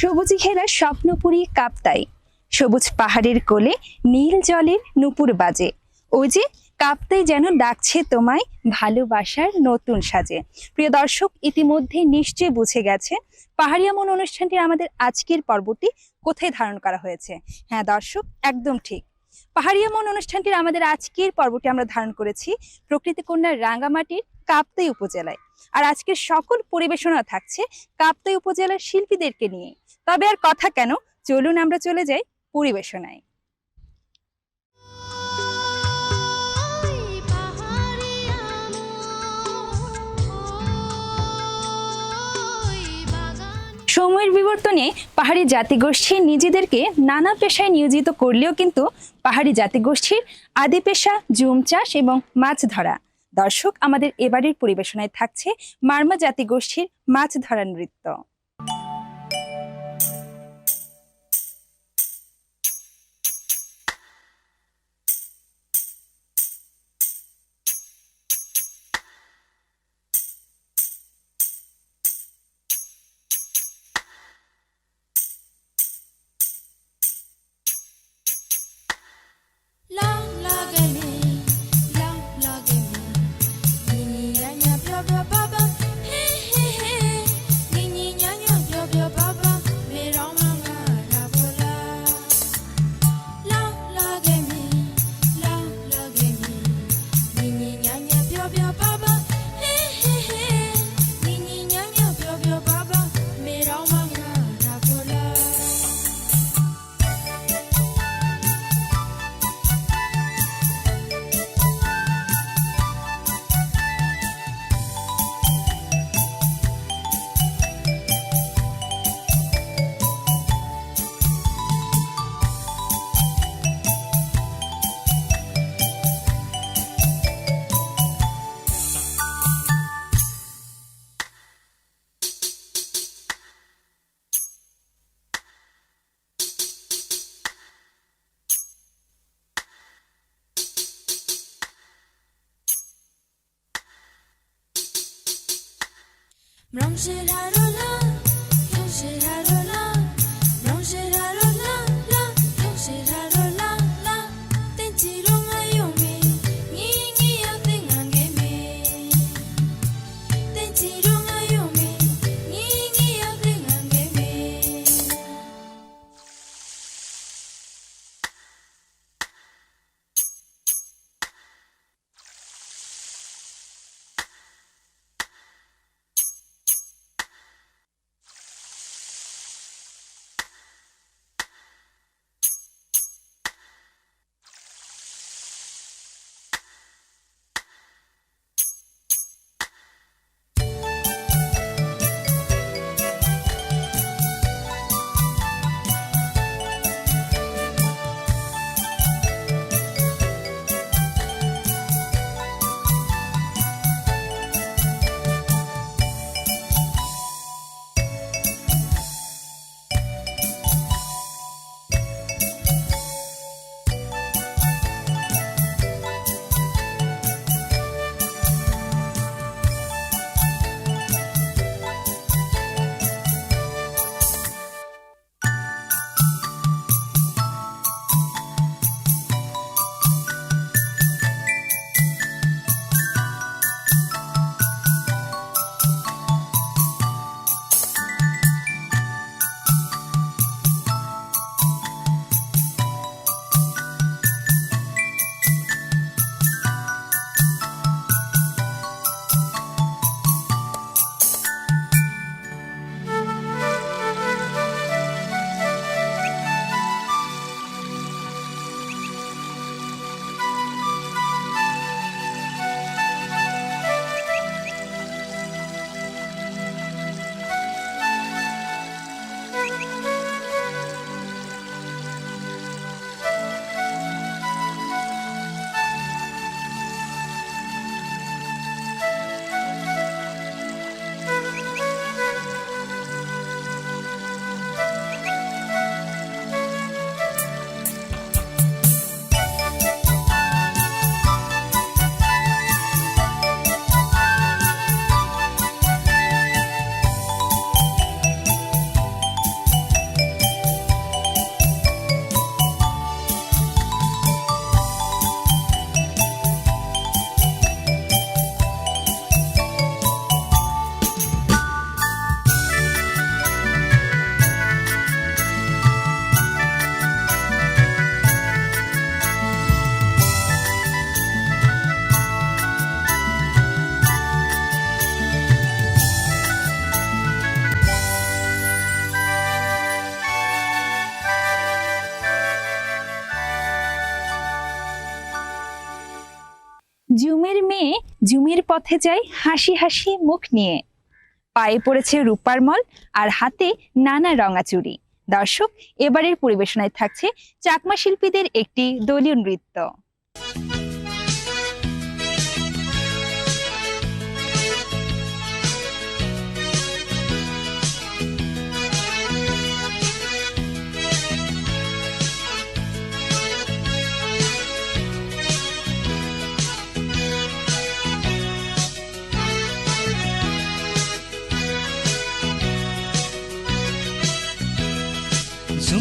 সবুজে ঘেরা স্বপ্নপুরী কাপ্তাই। সবুজ পাহাড়ের কোলে নীল জলের নুপুর বাজে। ওই যে কাপ্তাই যেন ডাকছে তোমায় ভালোবাসার নতুন সাজে। প্রিয় দর্শক, ইতিমধ্যে নিশ্চয়ই বুঝে গেছে পাহাড়িয়া মন অনুষ্ঠানটির আমাদের আজকের পর্বটি কোথায় ধারণ করা হয়েছে। হ্যাঁ দর্শক, একদম ঠিক। পাহাড়িয়া মন অনুষ্ঠানটির আমাদের আজকের পর্বটি আমরা ধারণ করেছি প্রকৃতি কন্যার রাঙ্গামাটির কাপ্তাই উপজেলায়। আর আজকের সকল পরিবেশনা থাকছে কাপ্তাই উপজেলার শিল্পীদেরকে নিয়ে। তবে আর কথা কেন? চলুন আমরা চলে যাই পরিবেশনায়। সময়ের বিবর্তনে পাহাড়ি জাতিগোষ্ঠী নিজেদেরকে নানা পেশায় নিয়োজিত করলেও কিন্তু পাহাড়ি জাতিগোষ্ঠীর আদি পেশা জুম চাষ এবং মাছ ধরা। দর্শক আমাদের এবারের পরিবেশনায় থাকছে মার্মা জাতিগোষ্ঠীর মাছ ধরা নৃত্য। Tam żyla পথে যায় হাসি হাসি মুখ নিয়ে। পায়ে পড়েছে রূপার মল আর হাতে নানা রঙা চুরি দর্শক, এবারের পরিবেশনায় থাকছে চাকমা শিল্পীদের একটি দলীয় নৃত্য।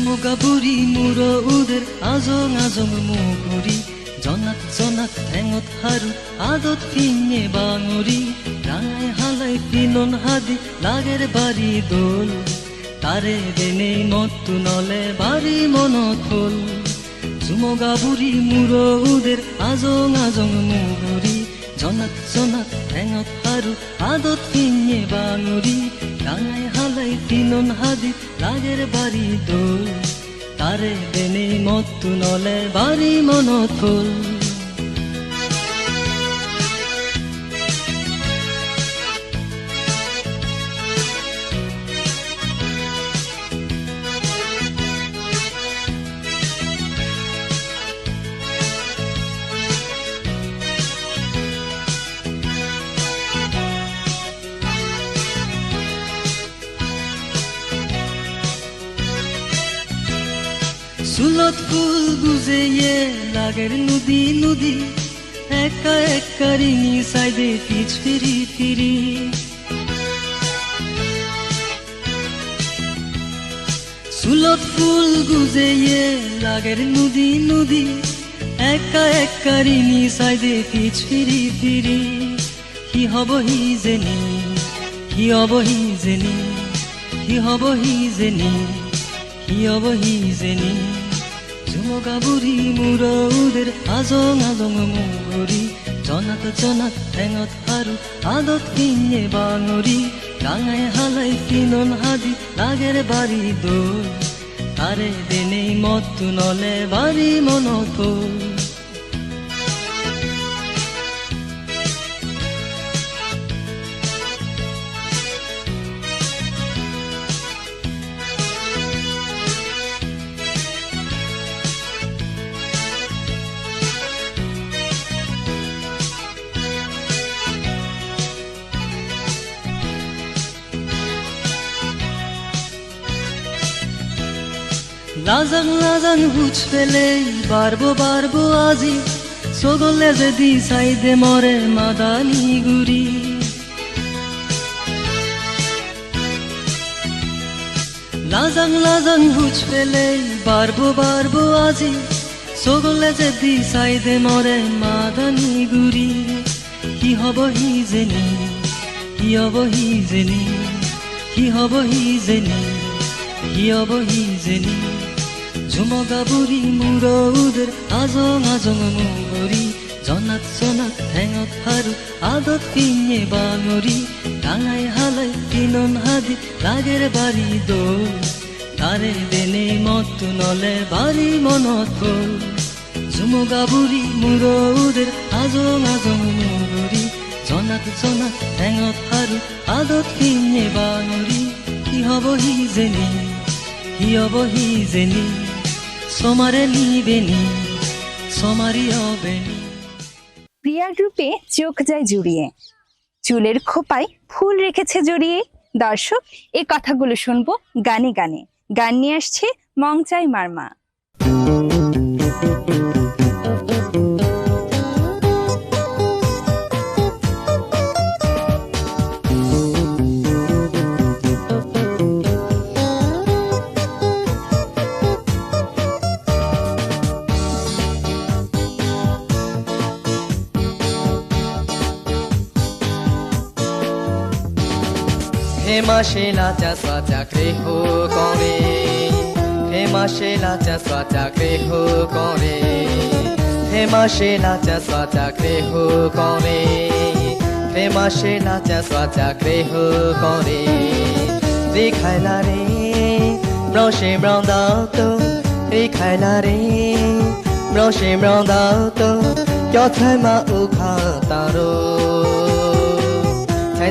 ঝুমুকা বুঢ়ী মূৰ উদের আজং আজং মুগুৰি। জনাত জনাত ঠেঙত হাৰু আদত পিনে বাঙৰি। ৰাঙাই হালাই পিনন হাদি লাগের বাড়ি দোল। তারে দেনে মত্তু নলে বাড়ি মনত হল ঝুমগা বুঢ়ী মূৰ উদের আজং আজং মুগুৰি। জনাত জনাত ঠেঙত হাৰু আদত পিনে বাঙৰি। রাঙাই হালাই তিনন হাজি লাগের বাড়ি দোল। তারে বেনে মত নলে বাড়ি মনত হল গুজে ইয়ে লাগের নদী নদী, একা একা রিঙি সাইডে পিছ ফিরি ফিরি। চুলত ফুল গুজে ইয়ে লাগের নদী নদী, একা একা রিঙি সাইডে পিছ ফিরি ফিরি। কি হব হি জেনি, কি হব হি জেনি, কি হব হি জেনি, কি হব হি জেনি। ঝুমকা বুঢ়ী মূৰ উদের আজং আজং মুগুৰি জনাত জনাত ঠেঙত হারু, আদত কিনে বাঙৰি ডাঙাই হালাই কিনন হাজি, লাগের বাড়ি দোল। তারে দিনেই মত নলে বাড়ি মনত লাজাং লাজাং হুচ ফেলে বারবো বারবো আজি। সগলে যদি সাইদে মরে মাদানি গুড়ি। লাজাং লাজাং হুচ ফেলে বারবো বারবো আজি। সগলে যদি সাইদে মরে মাদানি গুড়ি। কি হব হি জেনি, কি হব হি জেনি, কি হব হি জেনি, কি হব হি জেনি। ঝুমগা বুঢ়ী মূৰ উদের আজং আজং মুগুৰি জনাত জনাত ঠেঙত হাৰু আদত পিনে বাঙৰি ডাঙাই হালাই কিনন হাদি লাগের বাড়ি দোল। তারে দেনে মত্তু নলে বাড়ি মনত হল ঝুমগা বুঢ়ী মূৰ উদের আজং আজং মুগুৰি জনাত জনাত ঠেঙত হাৰু আদত পিনে বাঙৰি কি হব হি জেনি, কি হব হি জেনি? সমারে নিবেনি সমারি হবেনি প্রিয়ার রূপে চোখ যায় জুড়িয়ে, চুলের খোপায় ফুল রেখেছে জড়িয়ে। দর্শক, এ কথাগুলো শুনব গানে গানে। গান নিয়ে আসছে মংচাই মারমা। হে মাসে লাচা সাচা গৃহ করে। হে মাসে লাচা সাচা গৃহ করে। হে মাসে লাচা সাচা গৃহ করে। হে মাসে লাচা সাচা গৃহ করে রে রে, ব্রসে ব্রদাও তো রে রে, ব্রসে ব্রদাও তো কথায় মা উখা তারো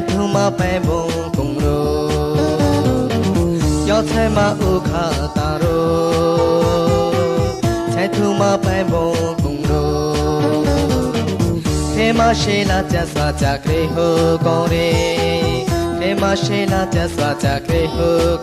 থুমা পেবো θέμα ου καταρό Τσαι του μα πέμπω κουμπρό Θέμα σίλα τσέσσα τσακρή χου κορή Θέμα σίλα τσέσσα τσακρή χου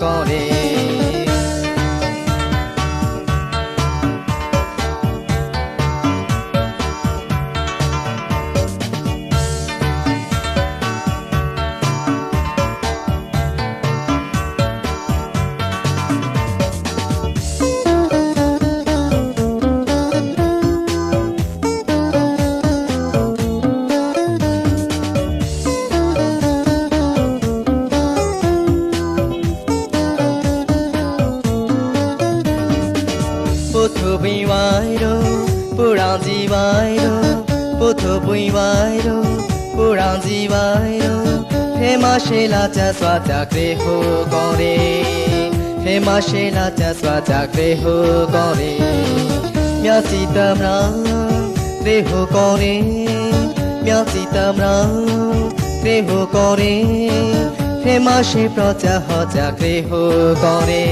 মাসে লাচা সাচা গৃহ করে। হে মাসে লাচা সাচা গৃহ করে। ম্যাসিতামরা গৃহ করে। ম্যাসিতামরা গৃহ করে। হে মাসে প্রজা হজা গৃহ করে।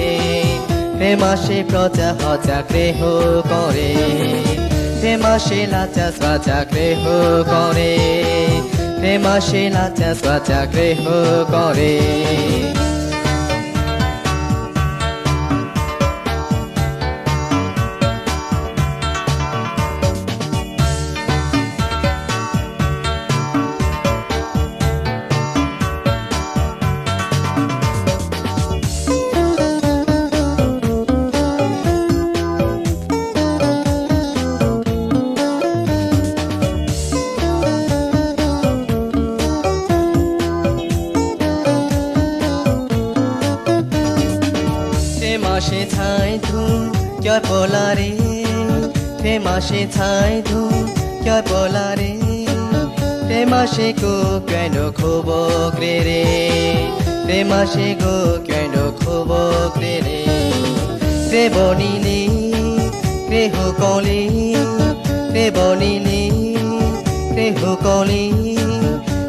হে মাসে প্রজা হজা গৃহ করে। হে মাসে লাচা সাচা গৃহ করে। এ মাসে নাচা সাচা গৃহ করে। মাসে ছাই ধু ক্যা বলা রে মাসে গো, কেন খুব গ্রে রে? রে মাসে গো, কেন খুব গ্রে রে? রে বনিলি রে হু কলি। রে বনিলি রে হু কলি।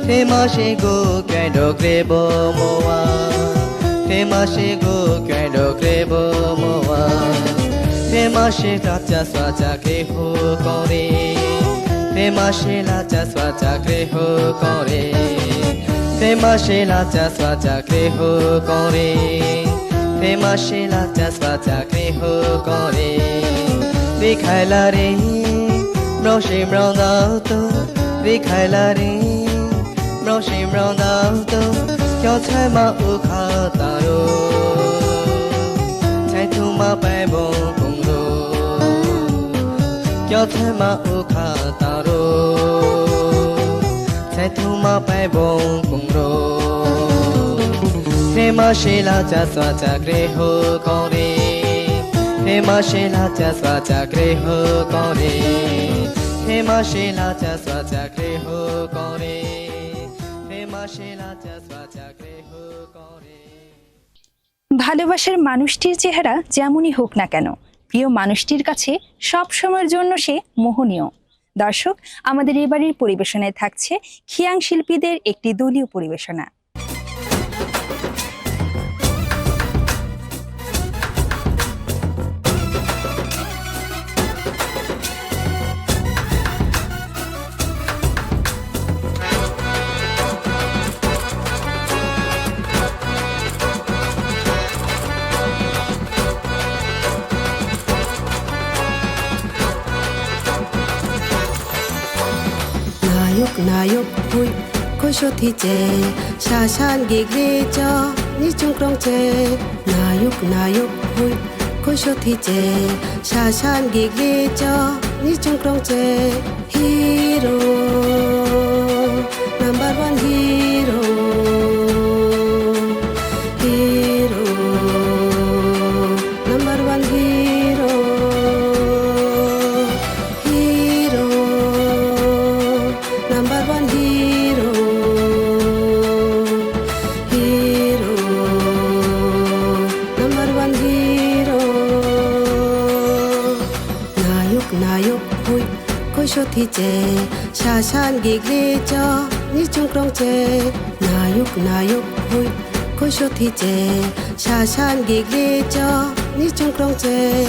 রে মাসে গো, কেন গ্রেব মোয়া? রে মাসে গো, কেন গ্রেব মোয়া? তে মাসে লাচা সাচা গৃহ করে। তে মাসে লাচা সাচা গৃহ করে। তে মাসে লাচা সাচা গৃহ করে। তে মাসে লাচা সাচা গৃহ করে। দেখাইলা রে রসে মৃদাও তো। দেখাইলা রে রসে মৃদাও তো। কেউ ছাই মা উখা তারো। ছাই তোমা পাইব যথে মা উখা তারো থেথু শেলা চা সা চা গৃহ শেলা চা সা চা গৃহ করে। শেলা চা সা চা গৃহ করে। শেলা চা সা চা গৃহ ভালোবাসার মানুষটির চেহারা যেমনই হোক না কেন প্রিয় মানুষটির কাছে সব সময়ের জন্য সে মোহনীয়। দর্শক, আমাদের এবারের পরিবেশনায় থাকছে খিয়াং শিল্পীদের একটি দলীয় পরিবেশনা। 나욕 나욕 후이 코쇼티제 샤샨 기그레저 니중크롱제 나욕 나욕 후이 코쇼티제 샤샨 기그레저 니중크롱제 히로 넘버 원 히로 히로 이 코쇼티제 샤산 기글레저 니중크롱제 나육 나육 후이 코쇼티제 샤산 기글레저 니중크롱제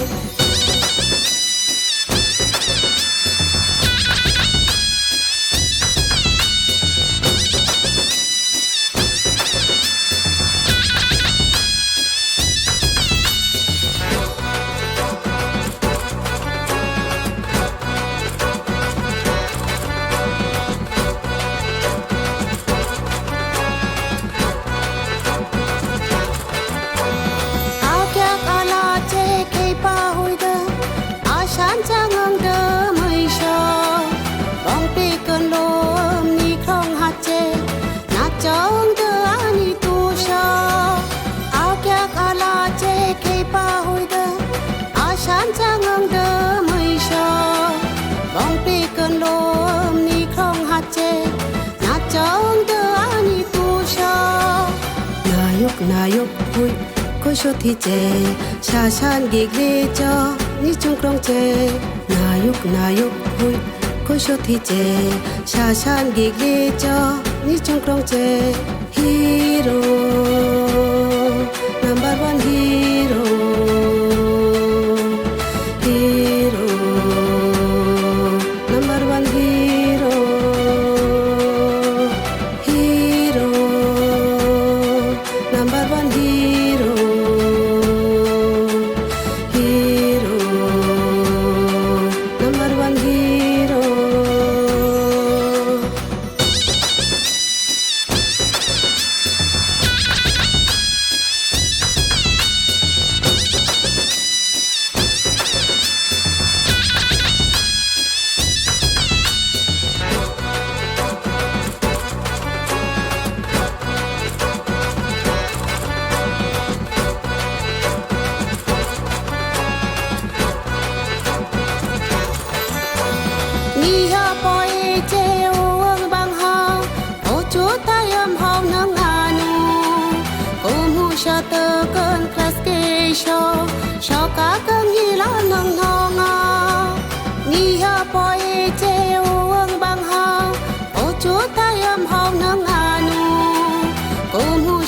나육 나육 후이 코쇼티제 샤산 기글레저 니중크롱제 나육 나육 후이 코쇼티제 샤산 기글레저 니중크롱제 히로 넘버 원 히로 히로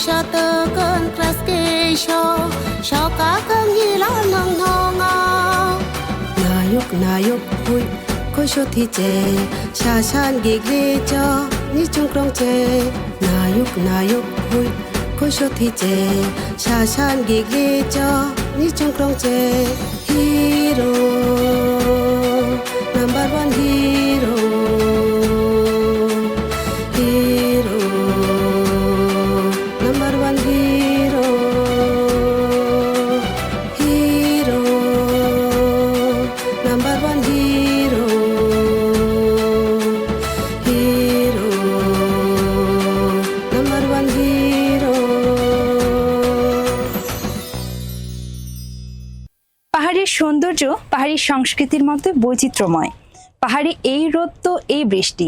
শতকন ক্লাস কেশ সকাকন গিলাম নং নং নায়ক নায়ক হুই কৈশথি চে শাসান গিগ্রে চ নিচুক্রং চে নায়ক নায়ক হুই কৈশথি চে শাসান গিগ্রে চ নিচুক্রং চে হিরো, নাম্বার ওয়ান হিরো। সৌন্দর্য পাহাড়ি সংস্কৃতির মধ্যে বৈচিত্র্যময়। পাহাড়ে এই রোদ তো এই বৃষ্টি।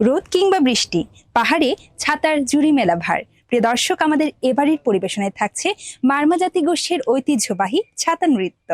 রোদ কিংবা বৃষ্টি, পাহাড়ে ছাতার জুড়ি মেলা ভার প্রিয় দর্শক, আমাদের এবারের পরিবেশনায় থাকছে মার্মা জাতি গোষ্ঠীর ঐতিহ্যবাহী ছাতা নৃত্য।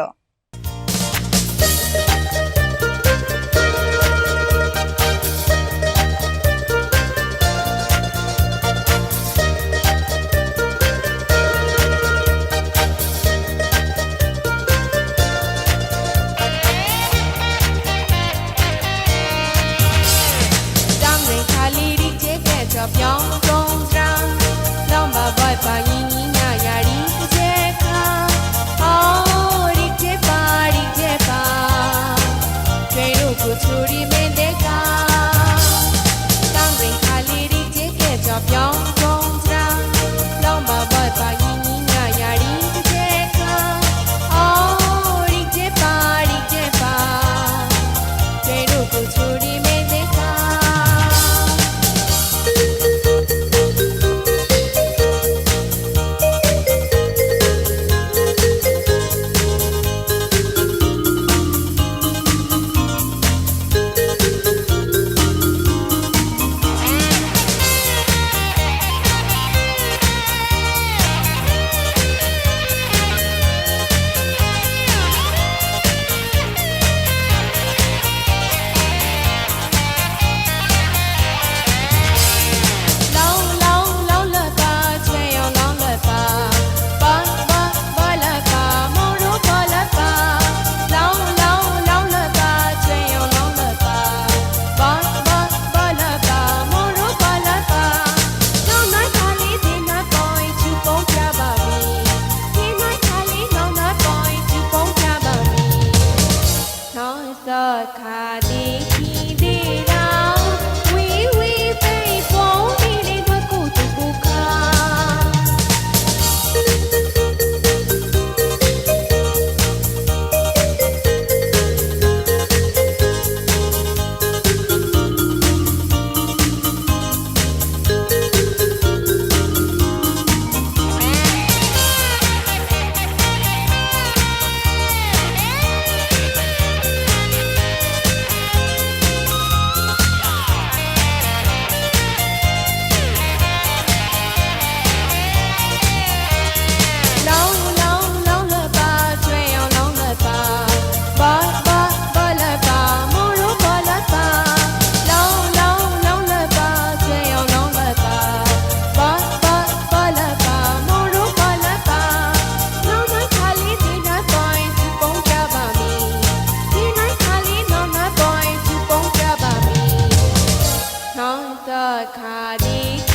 the cardi.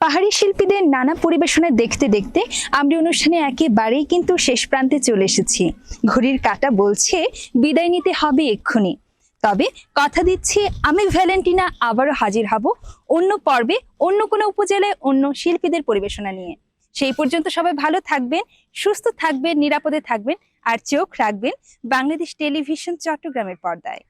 পাহাড়ি শিল্পীদের নানা পরিবেশনা দেখতে দেখতে আমরা অনুষ্ঠানে একেবারেই কিন্তু শেষ প্রান্তে চলে এসেছি। ঘড়ির কাটা বলছে, বিদায় নিতে হবে এক্ষুনি। তবে কথা দিচ্ছি, আমি ভ্যালেন্টিনা আবারও হাজির হব অন্য পর্বে, অন্য কোনো উপজেলায়, অন্য শিল্পীদের পরিবেশনা নিয়ে। সেই পর্যন্ত সবাই ভালো থাকবেন, সুস্থ থাকবেন, নিরাপদে থাকবেন, আর চোখ রাখবেন বাংলাদেশ টেলিভিশন চট্টগ্রামের পর্দায়।